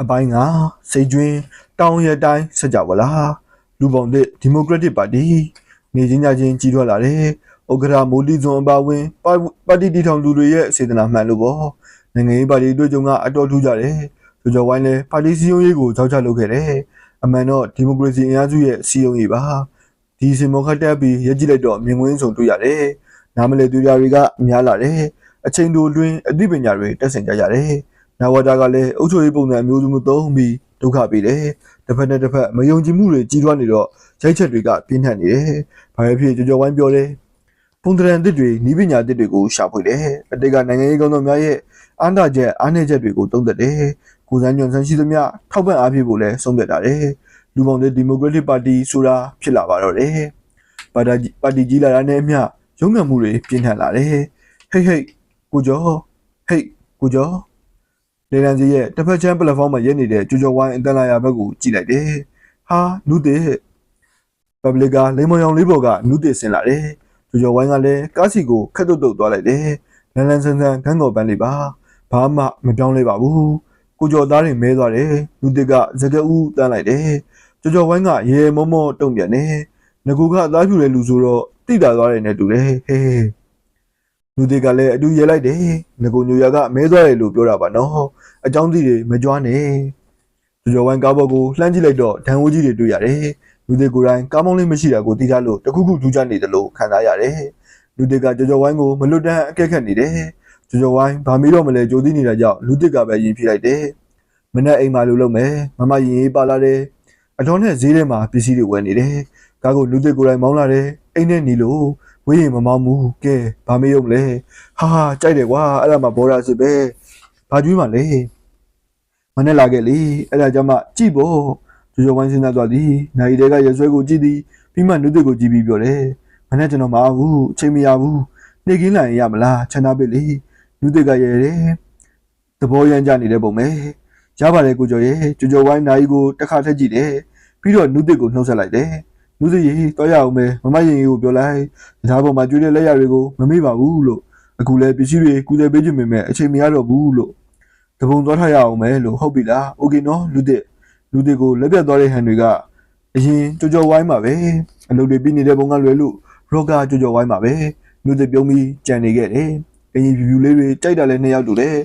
အပိုင်းကစိတ်ကျွင်းတောင်ရတိုင်းစကြဝဠာလူပေါင်းတဲ့ဒီမိုကရက်တစ်ပါတီနေချင်းညချင်းကြီးထွားလာတဲ့ဥက္ကရာမိုးလီဇွန်အပါဝင်ပါပါတီတီထောင်လူတွေရဲ့စေတနာမှန်လို့ပေါ့နိုင်ငံရေးပါတီတွေ့ကြုံကအတော်ထူးကြတယ်ကြကြော်ဝိုင်းလဲပါတီစည်းရုံးရေးကိုကြောက်ချလုပ်ခဲ့တယ်အမှန်တော့ဒီမိုကရေစီအင်အားစုရဲ့စည်းရုံးရေးပါဒီစင်မောခတ်တက်ပြီးရက်ကြည့်လိုက်တော့မြင်ကွင်းစုံတွေ့ရတယ်နားမလည်သူများတွေကအများလာတယ်အချိန်တိုအတွင်းအသိပညာတွေတက်ဆင်ကြရတယ် နဝတာကလည်းအုပ်ချုပ်ရေးပုံစံအမျိုးစုမျိုးသုံးပြီးဒုက္ခပေးတယ်တစ်ဖက်နဲ့တစ်ဖက်မယုံကြည်မှုတွေကြီးထွားနေတော့ရိုက်ချက်တွေကပြင်းထန်နေတယ်ဘာပဲဖြစ်ကြော်ကြော်ဝိုင်းပြောတယ်ပုံတရံအသစ်တွေဤပညာအသစ်တွေကိုရှာဖွေတယ်အတိတ်ကနိုင်ငံရေးကောင်းဆောင်များရဲ့အားနာချက်အားနည်းချက်တွေကိုသုံးသပ်တယ်ကိုယ်စားညွန်ဆန်းရှိသမျှထောက်ပံ့အားဖြည့်ဖို့လည်းဆုံးဖြတ်တာတယ်လူပေါင်းတဲ့ဒီမိုကရက်တစ်ပါတီဆိုတာဖြစ်လာပါတော့တယ်ပါတီပါတီကြီးလာတာနဲ့အမျှရုံးငံမှုတွေပြင်းထန်လာတယ်ဟိတ်ဟိတ်ကိုကျော်ဟိတ်ကိုကျော် လေလံစီရဲ့တစ်ဖက်ချမ်းပလက်ဖောင်းမှာရက်နေတဲ့ကြိုကြော်ဝိုင်းအတန်လာရဘက်ကိုကြည့်လိုက်တယ်။ဟာနုတဲ့ပဘလစ်ကလိမ္မောင်ရောင်လေးပေါ်ကနုတဲ့ဆင်လာတယ်။ကြိုကြော်ဝိုင်းကလည်းကားစီကိုခက်တုတ်တုတ်သွားလိုက်တယ်။လန်လန်ဆန်ဆန်ခန်းကော်ပန်းလေးပါ။ဘာမှမပြောင်းလဲပါဘူး။ကိုကျော်သားတွေမဲသွားတယ်။နုတဲ့ကစကအူးတန်းလိုက်တယ်။ကြိုကြော်ဝိုင်းကရေမောမောတုံ့ပြန်တယ်။ငကူကအသားဖြူတဲ့လူဆိုတော့တိတာသွားတယ်နဲ့တူတယ်။ဟဲဟဲ လူတွေကလည်းအတူရဲလိုက်တယ်။ငကူညိုရကမဲသွားတယ်လို့ပြောတာပါနော်။အကြောင်းစီတွေမကြွားနဲ့ကြကြော်ဝိုင်းကားဘော်ကိုလှမ်းကြည့်လိုက်တော့ဒဏ်ဝကြီးတွေတွေ့ရတယ်လူတွေကိုယ်တိုင်ကားမောင်းလေးမရှိတာကိုသိထားလို့တခုခုထူးခြားနေတယ်လို့ခံစားရတယ်လူတွေကကြကြော်ဝိုင်းကိုမလွတ်တမ်းအကဲခတ်နေတယ်ကြကြော်ဝိုင်းဘာမီတော့မလဲကြိုသိနေတာကြောင့်လူတွေကပဲရင်ပြလိုက်တယ်မနဲ့အိမ်မှာလူလုံးမယ်မမရင်ရေးပါလာတယ်အတော်နဲ့ဈေးထဲမှာပစ္စည်းတွေဝယ်နေတယ်ကားကိုလူတွေကိုယ်တိုင်မောင်းလာတယ်အိမ်နဲ့နေလို့ ဝေးရင်မမောင်းဘူးကဲဘာမေးရုံမလဲဟာဟာကြိုက်တယ်ကွာအဲ့ဒါမှဘောရာစစ်ပဲဘာကျွေးမှလဲမနဲ့လာခဲ့လေအဲ့ဒါကြောင့်မှကြည့်ဖို့ဂျိုဂျိုဝိုင်းစဉ်းစားသွားသည်နိုင်တွေကရဆွဲကိုကြည့်သည်ပြီးမှနုသစ်ကိုကြည့်ပြီးပြောတယ်မနဲ့ကျွန်တော်မအားဘူးအချိန်မရဘူးနေကင်းလာရင်ရမလားချန်နာပစ်လေနုသစ်ကရဲတယ်သဘောရမ်းကြနေတဲ့ပုံပဲရပါတယ်ကိုကျော်ရဲ့ဂျိုဂျိုဝိုင်းနိုင်ကိုတစ်ခါထက်ကြည့်တယ်ပြီးတော့နုသစ်ကိုနှုတ်ဆက်လိုက်တယ် နုသစ်ရေတော့ရအောင်ပဲမမရင်ကိုပြောလိုက်ဒါပေါ်မှာကျွေးတဲ့လက်ရတွေကိုမမေ့ပါဘူးလို့အခုလဲပစ္စည်းတွေကုသပေးခြင်းပေမဲ့အချိန်မရတော့ဘူးလို့ တပုံသွားထားရအောင်မယ်လို့ဟုတ်ပြီလားโอเคနော်လူတစ်လူတစ်ကိုလက်ပြတ်သွားတဲ့ဟန်တွေကအရင်ကြော်ကြော်ဝိုင်းမှာပဲအလုပ်တွေပြီးနေတဲ့ပုံကလွယ်လို့ရော့ကကြော်ကြော်ဝိုင်းမှာပဲလူတစ်ပြုံးပြီးကြံနေခဲ့တယ်အရင်ဖြူဖြူလေးတွေကြိုက်တာလဲနှစ်ယောက်တူတယ်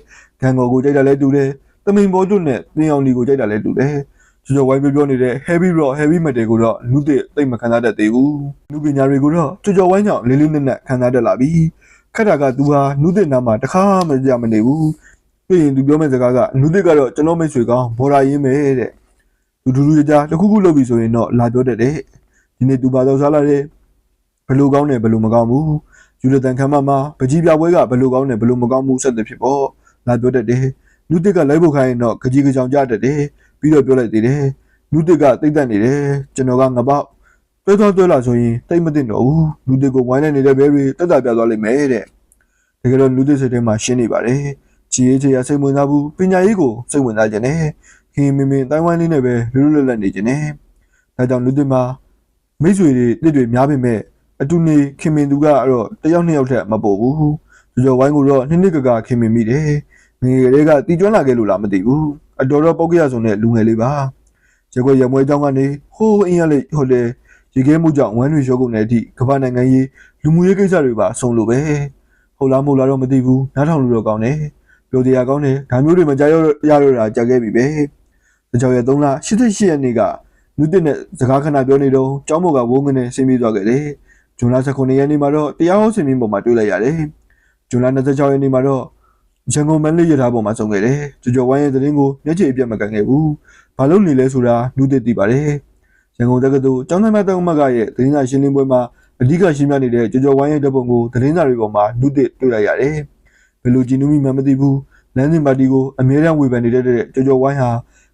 ဂန်ကော်ကိုကြိုက်တာလဲတူတယ်တမင်ဘောတို့နဲ့သင်းအောင်ဒီကိုကြိုက်တာလဲတူတယ် ကြော်ကြော်ဝိုင်းပြောပြောနေတဲ့ heavy rock heavy metal ကိုတော့လူတစ်သိမ့်မခံစားတတ်သေးဘူးလူပညာတွေကိုတော့ကြော်ကြော်ဝိုင်းကြောင့်လေးလေးနက်နက်ခံစားတတ်လာပြီခက်တာကသူဟာနုတစ်နာမှာတခါမှကြမနေဘူးပြီးရင်သူပြောမယ့်စကားကအနုသစ်ကတော့ကျွန်တော်မိတ်ဆွေကောင်းဘော်ရာရင်းပဲတဲ့သူဒူဒူကြတခုခုလုပ်ပြီဆိုရင်တော့လာပြောတတ်တယ်ဒီနေ့သူပါတော့စားလာတယ်ဘယ်လိုကောင်းတယ်ဘယ်လိုမကောင်းဘူးယူရတန်ခမ်းမမှာပကြီးပြပွဲကဘယ်လိုကောင်းတယ်ဘယ်လိုမကောင်းဘူးဆက်တဲ့ဖြစ်ပေါ့လာပြောတတ်တယ်နုသစ်ကလိုက်ဖို့ခိုင်းရင်တော့ကြကြီးကြောင်ကြတတ်တယ် ပြီးတော့ပြောလိုက်သေးတယ်နုသစ်ကတိတ်တက်နေတယ်ကျွန်တော်ကငပောက်တွဲသွားတွဲလာဆိုရင်တိတ်မသိတော့ဘူးနုသစ်ကိုဝိုင်းနေနေတဲ့ဘဲတွေတက်တာပြသွားလိမ့်မယ်တဲ့တကယ်တော့နုသစ်စိတ်ထဲမှာရှင်းနေပါတယ်ချီရေးချေရစိတ်ဝင်စားဘူးပညာရေးကိုစိတ်ဝင်စားခြင်းနဲ့ခင်မင်းမင်းတိုင်းဝိုင်းလေးနဲ့ပဲလွတ်လွတ်လပ်လပ်နေခြင်းနဲ့ဒါကြောင့်လူတွေမှာမိတ်ဆွေတွေတစ်တွေများပေမဲ့အတူနေခင်မင်းသူကတော့တယောက်နှစ်ယောက်ထက်မပိုဘူးကြော်ကြော်ဝိုင်းကိုတော့နှစ်နှစ်ကကခင်မင်းမိတယ်ငယ်ငယ်လေးကတီကျွမ်းလာခဲ့လို့လားမသိဘူး အတော်တော့ပုတ်ကြရဆုံးတဲ့လူငယ်လေးပါ။ရေခွေရမွေးကြောင်းကနေဟိုးအင်းရလေဟိုလေရေခဲမှုကြောင့်ဝမ်းတွေရောကုန်တဲ့အထိကမ္ဘာနိုင်ငံရေးလူမှုရေးကိစ္စတွေပါအဆုံးလို့ပဲ။ဟုတ်လားမဟုတ်လားတော့မသိဘူးနားထောင်လို့တော့ကောင်းတယ်။ပြောတရားကောင်းတယ်ဒါမျိုးတွေမကြရရရတာကြာခဲ့ပြီပဲ။တကြောင်ရဲ့3လ88ရက်နေ့ကနုတင်နဲ့စကားခဏပြောနေတော့ကျောင်းမော်ကဝုန်းငနဲ့ဆင်းပြေးသွားခဲ့တယ်။ဂျွန်လ19ရက်နေ့မှာတော့တရားဟောဆင်မြင်ပုံမှာတွေ့လိုက်ရတယ်။ဂျွန်လ26ရက်နေ့မှာတော့ ရန်ကုန်မန္တလေးရထားပေါ်မှာဆုံခဲ့တယ်ကြော်ကြော်ဝိုင်းရဲ့သတင်းကိုမျက်ခြေအပြတ်မကန်ခဲ့ဘူးဘာလို့နေလဲဆိုတာနုတစ်သိပါတယ်ရန်ကုန်တက္ကသိုလ်ကျောင်းသားများတောင်းမကရဲ့သတင်းစာရှင်းလင်းပွဲမှာအဓိကရှင်းပြနေတဲ့ကြော်ကြော်ဝိုင်းရဲ့တပ်ပုံကိုသတင်းစာတွေပေါ်မှာနုတစ်တွေ့လိုက်ရတယ်ဘယ်လိုကြည်နူးမိမှမသိဘူးလမ်းစဉ်ပါတီကိုအမြဲတမ်းဝေဖန်နေတဲ့ကြော်ကြော်ဝိုင်းဟာ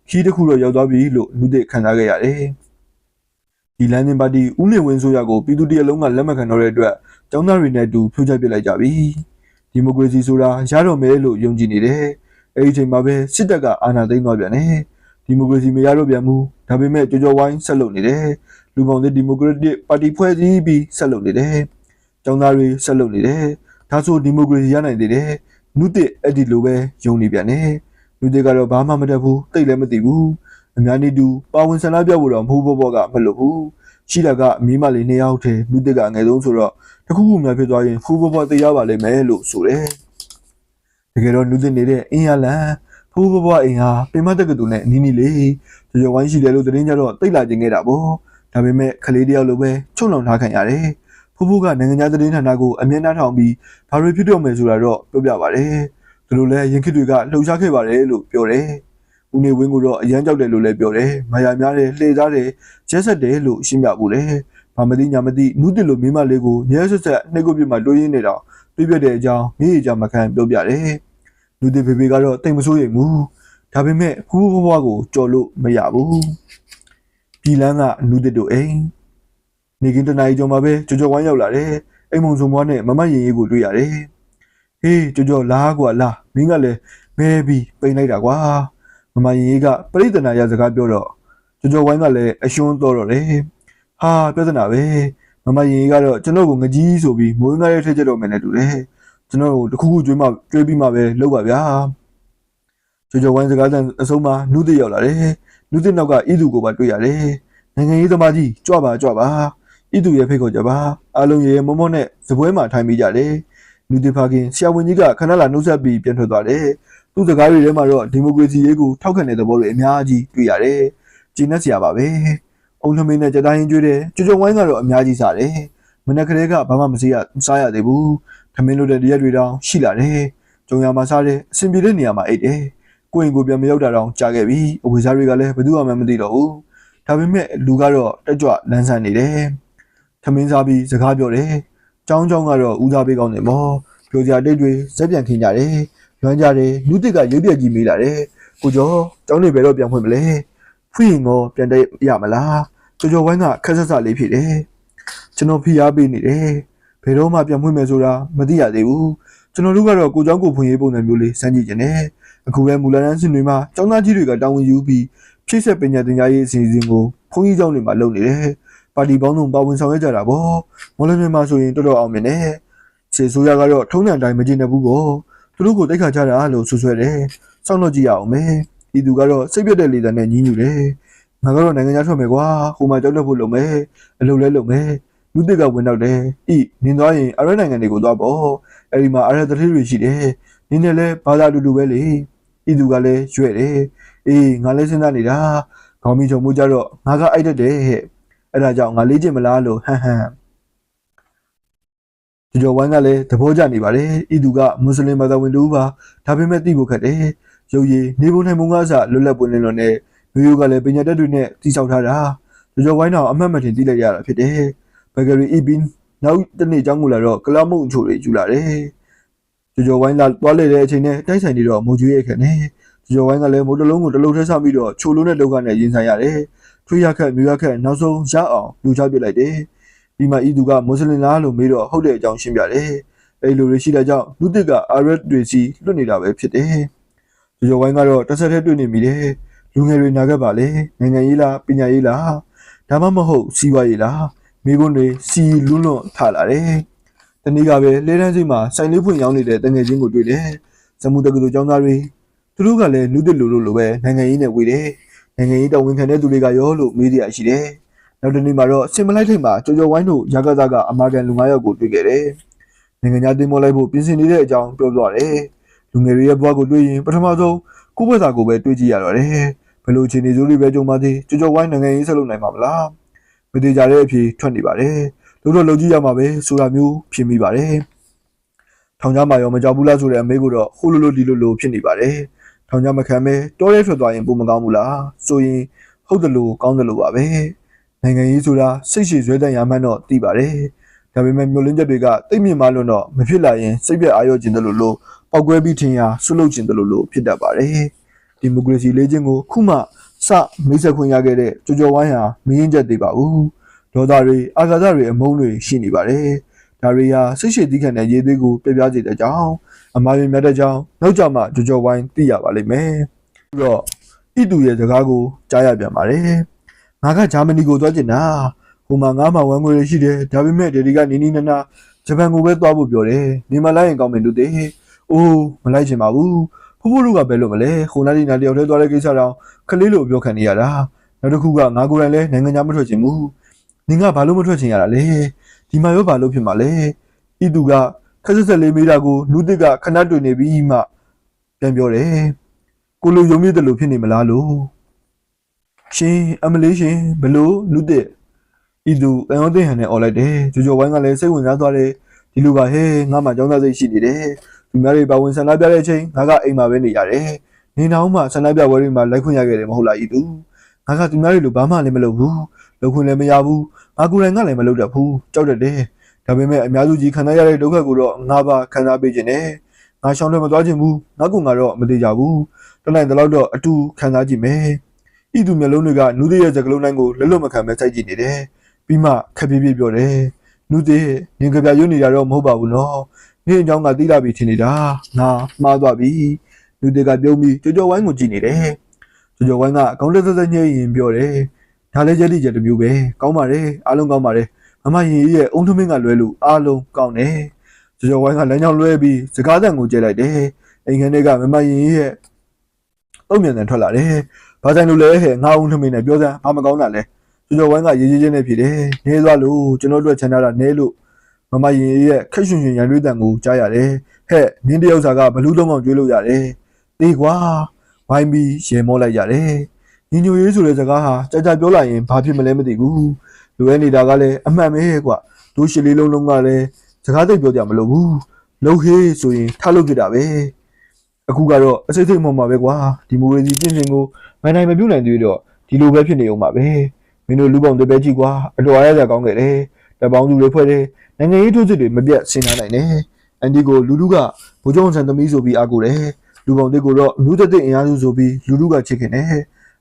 ခီးတစ်ခုတော့ရောက်သွားပြီလို့လူသစ်ခံစားခဲ့ရတယ်။ဒီလမ်းစဉ်ပါတီဦးနေဝင်းဆိုရကိုပြည်သူတရလုံးကလက်မခံတော့တဲ့အတွက်ကျောင်းသားတွေနဲ့အတူဖြိုးချပစ်လိုက်ကြပြီ။ ဒီမိုကရေစီဆိုတာရတော့မယ်လို့ယုံကြည်နေတယ်။အဲဒီအချိန်မှာပဲစစ်တပ်ကအာဏာသိမ်းသွားပြန်တယ်။ဒီမိုကရေစီမရတော့ပြန်ဘူး။ဒါပေမဲ့ကြော်ကြော်ဝိုင်းဆက်လုပ်နေတယ်။လူပေါင်းတဲ့ဒီမိုကရက်တစ်ပါတီဖွဲ့စည်းပြီးဆက်လုပ်နေတယ်။ကျောင်းသားတွေဆက်လုပ်နေတယ်။ဒါဆိုဒီမိုကရေစီရနိုင်သေးတယ်။နုတစ်အဲ့ဒီလိုပဲယုံနေပြန်တယ်လူတွေကတော့ဘာမှမတတ်ဘူးတိတ်လည်းမသိဘူးအများနေတူပါဝင်ဆန္ဒပြဖို့တော့မဟုတ်ဘောဘောကမလုပ်ဘူး ရှိတာကအမီးမလေးနှစ်ယောက်တည်းလူတွေကအငယ်ဆုံးဆိုတော့တခုခုများဖြစ်သွားရင်ဖူးဘောဘောသိရပါလိမ့်မယ်လို့ဆိုတယ်တကယ်တော့လူတွေနေတဲ့အင်းရလန်ဖူးဘောဘောအိမ်ဟာပင်မတက္ကသိုလ်နဲ့အနီးနီးလေးကြော်ကြော်ဝိုင်းရှိတယ်လို့သတင်းကြတော့တိတ်လာခြင်းခဲ့တာပေါ့ဒါပေမဲ့ကလေးတယောက်လိုပဲချုံလောင်ထားခံရတယ်ဖူးဖူးကနိုင်ငံခြားသတင်းဌာနကိုအမြဲတမ်းထောင်ပြီးဘာတွေဖြစ်တော့မယ်ဆိုတာတော့ပြောပြပါတယ်သူတို့လည်းရင်ခစ်တွေကလှုပ်ရှားခဲ့ပါတယ်လို့ပြောတယ် ဦးနေဝင်းကတော့အရန်ကြောက်တယ်လို့လည်းပြောတယ်။မယာများတယ်လှည့်စားတယ်ကျဲဆက်တယ်လို့ရှင်းပြဘူးလေ။ဘာမသိညာမသိနုတစ်လိုမိမလေးကိုရဲဆက်ဆက်နှိတ်ကိုပြမှာတွေးရင်းနေတာပြပြတဲ့အကြောင်းမိအကြောင်းမခံပြောပြတယ်။နုတစ်ဖေဖေကတော့တိတ်မဆိုးရိမ်ဘူး။ဒါပေမဲ့ဖူးဖူးဘွားကိုကြော်လို့မရဘူး။ပြည်လန်းကနုတစ်တို့အိမ်နေကင်းတနားကြီးကျော်မှာပဲကြော်ကြော်ဝိုင်းရောက်လာတယ်။အိမ်မုံစုံဘွားနဲ့မမရင်ရေးကိုတွေ့ရတယ်။ဟေးကြော်ကြော်လာကွာလာမင်းကလည်းမဲပြီးပိန်လိုက်တာကွာ။ မမရင်ရေးကပရိသနာရစကားပြောတော့ကြော်ကြော်ဝိုင်းကလည်းအရှုံးတော်တော့တယ်။ဟာပြဿနာပဲ။မမရင်ရေးကတော့ကျွန်တော်ကိုငကြီးဆိုပြီးမိုးငါးရဲထဲကျတော့မယ်နဲ့တူတယ်။ကျွန်တော်တို့တခုခုကျွေးမှကျွေးပြီးမှပဲလောက်ပါဗျာ။ကြော်ကြော်ဝိုင်းစကားတန်အဆုံးမှာနုသစ်ရောက်လာတယ်။နုသစ်နောက်ကဤသူကိုပါတွေ့ရတယ်။နိုင်ငံရေးသမားကြီးကြွပါကြွပါ။ဤသူရဲ့ဖိတ်ခေါ်ကြပါ။အားလုံးရေရေမောမောနဲ့စပွဲမှာထိုင်မိကြတယ်။နုသစ်ဖခင်ဆရာဝန်ကြီးကခဏလာနှုတ်ဆက်ပြီးပြန်ထွက်သွားတယ်။ သူ့စကားတွေထဲမှာတော့ဒီမိုကရေစီရေးကိုထောက်ခံတဲ့သဘောတွေအများကြီးတွေ့ရတယ်။ကျင်းနဲ့ဆရာပါပဲ။အုံထမင်းနဲ့ကြက်သားရင်ကျွေးတယ်။ကြွကြွဝိုင်းကတော့အများကြီးစားတယ်။မနက်ကလေးကဘာမှမစေးရမစားရသေးဘူး။ထမင်းလို့တဲ့တရက်တွေတောင်ရှိလာတယ်။ကြုံရမှာစားတယ်။အဆင်ပြေတဲ့နေရာမှာအိတ်တယ်။ကိုယ့်ရင်ကိုယ်ပြန်မရောက်တာတောင်ကြာခဲ့ပြီ။အဝေစားတွေကလည်းဘယ်သူမှမသိတော့ဘူး။ဒါပေမဲ့လူကတော့တက်ကြွလန်းဆန်းနေတယ်။ထမင်းစားပြီးစကားပြောတယ်။ចောင်းចောင်းကတော့ဦးစားပေးကောင်းတယ်မော။ပြောကြတိတ်တွေဇက်ပြန်ခင်းကြတယ်။ လွမ်းကြတယ်လူတစ်ကရုပ်ပြက်ကြီးမေးလာတယ်ကိုကျော်ကျောင်းနေဘယ်တော့ပြန်ဖွင့်မလဲဖွင့်ရင်တော့ပြန်တက်ရမလားကျော်ကျော်ဝိုင်းကခက်ဆက်ဆက်လေးဖြစ်တယ်ကျွန်တော်ဖိအားပေးနေတယ်ဘယ်တော့မှပြန်ဖွင့်မယ်ဆိုတာမသိရသေးဘူးကျွန်တော်တို့ကတော့ကိုကျောင်းကိုဖွင့်ရေးပုံစံမျိုးလေးစမ်းကြည့်ကြတယ်အခုပဲမူလတန်းစစ်တွေမှာကျောင်းသားကြီးတွေကတာဝန်ယူပြီးဖြည့်ဆက်ပညာသင်ကြားရေးအစီအစဉ်ကိုဘုန်းကြီးကျောင်းတွေမှာလုပ်နေတယ်ပါတီပေါင်းစုံပါဝင်ဆောင်ရွက်ကြတာပေါ့မော်လမြိုင်မှာဆိုရင်တော်တော်အောင်မြင်တယ်ခြေဆိုးရကတော့ထုံးစံတိုင်းမကျင်တဲ့ဘူးကော သူတို့ကိုတိုက်ခါကြတာလို့ဆွဆွဲတယ်။စောင့်တော့ကြည့်ရအောင်မယ်။ဒီသူကတော့စိတ်ပြတ်တဲ့လေတံနဲ့ညင်းညူတယ်။ငါကတော့နိုင်ငံခြားထွက်မယ်ကွာ။ဟိုမှာကြောက်လက်ဖို့လုပ်မယ်။အလုပ်လဲလုပ်မယ်။လူတစ်ကဝင်တော့တယ်။ဤနင်းသွားရင်အရက်နိုင်ငံတွေကိုသွားပေါ့။အဲဒီမှာအရက်တထေးတွေရှိတယ်။နင်းနဲ့လဲဘာသာတူတူပဲလေ။ဤသူကလည်းရွဲ့တယ်။အေးငါလည်းစဉ်းစားနေတာ။ခေါင်းမီချုံမှုကြတော့ငါကအိုက်တတ်တယ်ဟဲ့။အဲ့ဒါကြောင့်ငါလေးချင်မလားလို့ဟန်ဟန်ဒီ ကျော်ဝိုင်းကလည်းသဘောကျနေပါတယ်။ဤသူကမွတ်စလင်ဘာသာဝင်တူပါဒါပေမဲ့သိဖို့ခက်တယ်။ရုပ်ရည်နေပုံနိုင်ပုံကားစလွတ်လပ်ပွင့်လင်းလို့နဲ့မျိုးရိုးကလည်းပညာတတ်တွေနဲ့တိဆောက်ထားတာ။ဒီကျော်ဝိုင်းတော်အမှတ်မထင်သိလိုက်ရတာဖြစ်တယ်။ဘဂရီအီဘင်နောက်တနေ့ကျောင်းကိုလာတော့ကလာမုံချိုတွေယူလာတယ်။ဒီကျော်ဝိုင်းလာသွားလေတဲ့အချိန်နဲ့တိုက်ဆိုင်နေတော့မုံကျွေးရခဲ့နေ။ဒီကျော်ဝိုင်းကလည်းမိုးတလုံးကိုတလုံးထဲဆောက်ပြီးတော့ချိုလုံးနဲ့လောကနဲ့ရင်ဆိုင်ရတယ်။ထွေးရခက်မြူရခက်နောက်ဆုံးရအောင်လူချပစ်လိုက်တယ်။ ဒီမှာဤသူကမွတ်စလင်လားလို့မေးတော့ဟုတ်တဲ့အကြောင်းရှင်းပြတယ်။အဲဒီလိုတွေရှိတဲ့ကြောင့်လူတစ်ကအာရက်တွေစီလွတ်နေတာပဲဖြစ်တယ်။ကျော်ကျော်ဝိုင်းကတော့တစ်ဆက်တည်းတွေ့နေမိတယ်။လူငယ်တွေနာခဲ့ပါလေ။နိုင်ငံရေးလားပညာရေးလားဒါမှမဟုတ်စီးပွားရေးလားမိကွန်းတွေစီလွန်းလွန်းထလာတယ်။တနေ့ကပဲလဲတန်းစိတ်မှာစိုင်လေးဖွင့်ရောင်းနေတဲ့တငယ်ချင်းကိုတွေ့တယ်။ဇမူတက္ကသိုလ်ကျောင်းသားတွေသူတို့ကလည်းလူတစ်လူလိုလိုပဲနိုင်ငံရေးနဲ့ဝေးတယ်။နိုင်ငံရေးတော်ဝင်ခံတဲ့သူတွေကရောလို့မေးကြရရှိတယ်။ နောက်တစ်နေ့မှာတော့စင်မလိုက်ထိပ်မှာကြော်ကြော်ဝိုင်းတို့ရာကစားကအမာကန်လူ9ယောက်ကိုတွေ့ခဲ့တယ်။နိုင်ငံခြားတင်မောလိုက်ဖို့ပြင်ဆင်နေတဲ့အကြောင်းပြောပြတယ်။လူငယ်တွေရဲ့ဘဝကိုတွေ့ရင်ပထမဆုံးကိုယ့်ဘက်သာကိုပဲတွေးကြည့်ရတော့တယ်။ဘယ်လိုအခြေအနေစိုးလေးပဲကြုံပါသေးကြော်ကြော်ဝိုင်းနိုင်ငံရေးဆက်လုပ်နိုင်မှာမလား။မသေးကြတဲ့အဖြေထွက်နေပါတယ်။လို့တော့လုံကြည့်ရမှာပဲဆိုတာမျိုးဖြစ်မိပါတယ်။ထောင်ကြားမှာရောမကြောက်ဘူးလားဆိုတဲ့အမေကိုတော့ဟိုလိုလိုဒီလိုလိုဖြစ်နေပါတယ်။ထောင်ကြားမခံမဲတောရဲထွက်သွားရင်ပုံမကောင်းဘူးလား။ဆိုရင်ဟုတ်တယ်လို့ကောင်းတယ်လို့ပါပဲ။ နိုင်ငံရေးဆိုတာစိတ်ရှည်ဇွဲတန်ရမှန်းတော့သိပါတယ်။ဒါပေမဲ့မျိုးလင်းချက်တွေကတိတ်မြင့်မှလွန်းတော့မဖြစ်လာရင်စိတ်ပြတ်အာရုံကျင်တယ်လို့လို့ပောက်ကွဲပြီးထင်ရာဆွလုတ်ကျင်တယ်လို့လို့ဖြစ်တတ်ပါတယ်။ဒီမိုကရေစီလေးချင်းကိုခုမှစမိတ်ဆက်ခွင့်ရခဲ့တဲ့ကြော်ကြော်ဝိုင်းဟာမင်းရင်ချက်သေးပါဘူး။ဒေါသတွေအာဃာတတွေအမုန်းတွေရှိနေပါတယ်။ဒါတွေဟာစိတ်ရှည်သီးခံတဲ့ရေးသွေးကိုပြပြစေတဲ့ကြောင့်အမှားရမြတ်တဲ့ကြောင့်နောက်ကြမှကြော်ကြော်ဝိုင်းသိရပါလိမ့်မယ်။ပြီးတော့ဤသူရဲ့စကားကိုကြားရပြန်ပါတယ်။ ငါကဂျာမနီကိုသွားကျင်တာဟိုမှာငါမှဝမ်းငွေရရှိတယ်ဒါပေမဲ့ဒေဒီကနေနီးနားနာဂျပန်ကိုပဲသွားဖို့ပြောတယ်နေမလိုက်ရင်ကောင်းမယ်လို့တဲ့အိုးမလိုက်ချင်ပါဘူးဖိုးဖိုးဖိုးတို့ကဘယ်လိုမလဲခုနာဒီနာတယောက်တည်းသွားတဲ့ကိစ္စတော့ခလေးလိုပြောခံနေရတာနောက်တစ်ခုကငါကိုယ်တိုင်လည်းနိုင်ငံခြားမထွက်ချင်ဘူးနင်ကဘာလို့မထွက်ချင်ရတာလဲဒီမှာရောဘာလို့ဖြစ်မှာလဲဤသူကခက်ဆက်ဆက်လေးမိတာကိုလူတစ်ကခဏတွေ့နေပြီးမှပြန်ပြောတယ်ကိုလိုယုံမြင့်တယ်လို့ဖြစ်နေမလားလို့ ရှင်အမလေးရှင်ဘလို့လူတစ်ဤသူအယောသိဟန်နဲ့អော်လိုက်တယ်ဂျိုဂျိုဝိုင်းကလည်းစိတ်ဝင်စားသွားတယ်ဒီလူကဟဲငါမှကြောင်းသားစိတ်ရှိနေတယ်သူများတွေပါဝင်ဆန္ဒပြတဲ့အချိန်ငါကအိမ်မှာပဲနေရတယ်နေနောက်မှဆန္ဒပြပွဲတွေမှာလိုက်ခွင့်ရခဲ့တယ်မဟုတ်လားဤသူငါကသူများတွေလိုဘာမှလည်းမလုပ်ဘူးလုပ်ခွင့်လည်းမရဘူးငါကိုယ်တိုင်ကလည်းမလုပ်တတ်ဘူးကြောက်တတ်တယ်ဒါပေမဲ့အများစုကြီးခံစားရတဲ့ဒုက္ခကိုတော့ငါပါခံစားပေးခြင်းနဲ့ငါရှောင်းလည်းမသွားခြင်းဘူးငါကငါတော့မသေးကြဘူးတနိုင်တော့တော့အတူခံစားကြည့်မယ် ဤသူမျိုးလုံးတွေကနူးသေးရဲ့စကလုံးတိုင်းကိုလက်လွတ်မခံပဲစိုက်ကြည့်နေတယ်ပြီးမှခက်ပြေးပြေးပြောတယ်နူးသေးနင်ကြပြရွတ်နေတာတော့မဟုတ်ပါဘူးနော်နင်အကြောင်းကသိလာပြီထင်နေတာငါမှားသွားပြီနူးသေးကပြုံးပြီးကြော်ကြော်ဝိုင်းကိုကြည့်နေတယ်ကြော်ကြော်ဝိုင်းကအကောင့်တက်တက်တက်ညှိရင်ပြောတယ်ဒါလည်းရက်တိချက်တစ်မျိုးပဲကောင်းပါတယ်အားလုံးကောင်းပါတယ်မမရင်ကြီးရဲ့အုံထမင်းကလွဲလို့အားလုံးကောင်းတယ်ကြော်ကြော်ဝိုင်းကလမ်းကြောင်းလွဲပြီးစကားသံကိုကျဲလိုက်တယ်အိမ်ခန်းထဲကမမရင်ကြီးရဲ့အုံမြန်တန်ထွက်လာတယ် ဘာဆိုင်လို့လဲဟဲ့ငါအုံထမင်းနဲ့ပြောစမ်းဘာမကောင်းတာလဲကြော်ကြော်ဝိုင်းကရေးရေးချင်းနဲ့ဖြစ်တယ်နေသွားလို့ကျွန်တော်တို့ချန်ထားတာနဲလို့မမရင်ကြီးရဲ့ခက်ရှင်ရှင်ရန်ရွေးတန်ကိုကြားရတယ်ဟဲ့နင်းတယောက်စာကဘလူးလုံးအောင်ကျွေးလို့ရတယ်တေးကွာဝိုင်းပြီးရေမောလိုက်ရတယ်ညီညွတ်ရေးဆိုတဲ့စကားဟာကြာကြာပြောလိုက်ရင်ဘာဖြစ်မလဲမသိဘူးလူရဲနေတာကလည်းအမှန်ပဲကွာတို့ရှစ်လေးလုံးလုံးကလည်းစကားသိပ်ပြောကြမလို့ဘူးလှုပ်ဟေးဆိုရင်ထားလို့ပြတာပဲ အခုကတော့အစိတ်စိတ်မှောင်မှာပဲကွာဒီမိုကရေစီပြင်ဆင်ကိုမနိုင်မပြုတ်နိုင်သေးတော့ဒီလိုပဲဖြစ်နေအောင်ပါပဲမင်းတို့လူပေါင်းတပည့်ကြီးကွာအတော်အားရကြကောင်းခဲ့တယ်တပေါင်းသူတွေဖွဲ့တယ်နိုင်ငံရေးထိုးစစ်တွေမပြတ်ဆင်နွှဲနိုင်တယ်အန်ဒီကိုလူလူကဘိုးကျောင်းဆန်သမီးဆိုပြီးအားကိုတယ်လူပေါင်းတစ်ကိုတော့အမျိုးသက်သက်အင်အားစုဆိုပြီးလူလူကချစ်ခင်တယ်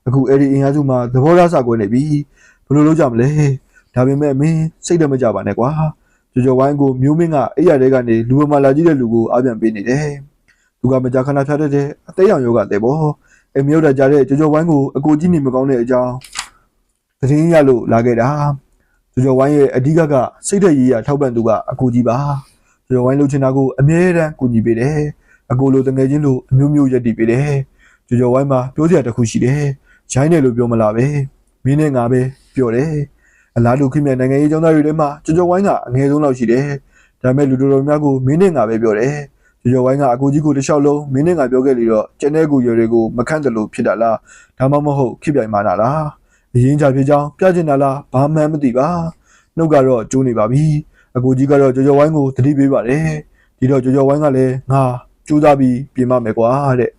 အခုအဲ့ဒီအင်အားစုမှာသဘောထားစာကွဲနေပြီဘယ်လိုလုပ်ကြမလဲဒါပေမဲ့မင်းစိတ်တော့မကြပါနဲ့ကွာကြော်ကြော်ဝိုင်းကိုမျိုးမင်းကအဲ့ရတဲ့ကနေလူပေါ်မှာလာကြည့်တဲ့လူကိုအားပြန်ပေးနေတယ် သူကမကြာခဏဖြတ်တတ်တဲ့အသေးရောင်ယောဂတဲ့ပေါ့အမျိုးတကြတဲ့ကြော်ကြော်ဝိုင်းကိုအကိုကြီးနေမကောင်းတဲ့အကြောင်းသတင်းရလို့လာခဲ့တာကြော်ကြော်ဝိုင်းရဲ့အဓိကကစိတ်သက်ရေးရထောက်ပံ့သူကအကိုကြီးပါကြော်ကြော်ဝိုင်းလှုပ်ချင်တာကိုအမြဲတမ်းကူညီပေးတယ်အကိုလိုတငယ်ချင်းလိုအမျိုးမျိုးရက်တည်ပေးတယ်ကြော်ကြော်ဝိုင်းမှာပြောစရာတစ်ခုရှိတယ်ရိုင်းတယ်လို့ပြောမလားပဲမင်းနဲ့ငါပဲပြောတယ်အလားတူခင်ဗျနိုင်ငံရေးကျောင်းသားတွေထဲမှာကြော်ကြော်ဝိုင်းကအငယ်ဆုံးလောက်ရှိတယ်ဒါပေမဲ့လူတော်တော်များကိုမင်းနဲ့ငါပဲပြောတယ် ကျော်ကျော်ဝိုင်းကအကိုကြီးကိုတစ်လျှောက်လုံးမင်းနဲ့ငါပြောခဲ့လေတော့ကျန်တဲ့ကိုရွယ်တွေကိုမခန့်တယ်လို့ဖြစ်တာလားဒါမှမဟုတ်ခိပြိုင်မာနာလားအရင်ကြဖြစ်ကြောင်းပြကျင်တာလားဘာမှန်းမသိပါနှုတ်ကတော့ကျိုးနေပါပြီအကိုကြီးကတော့ကျော်ကျော်ဝိုင်းကိုတတိပေးပါတယ်ဒီတော့ကျော်ကျော်ဝိုင်းကလည်းငါကြိုးစားပြီးပြင်မမယ်ကွာတဲ့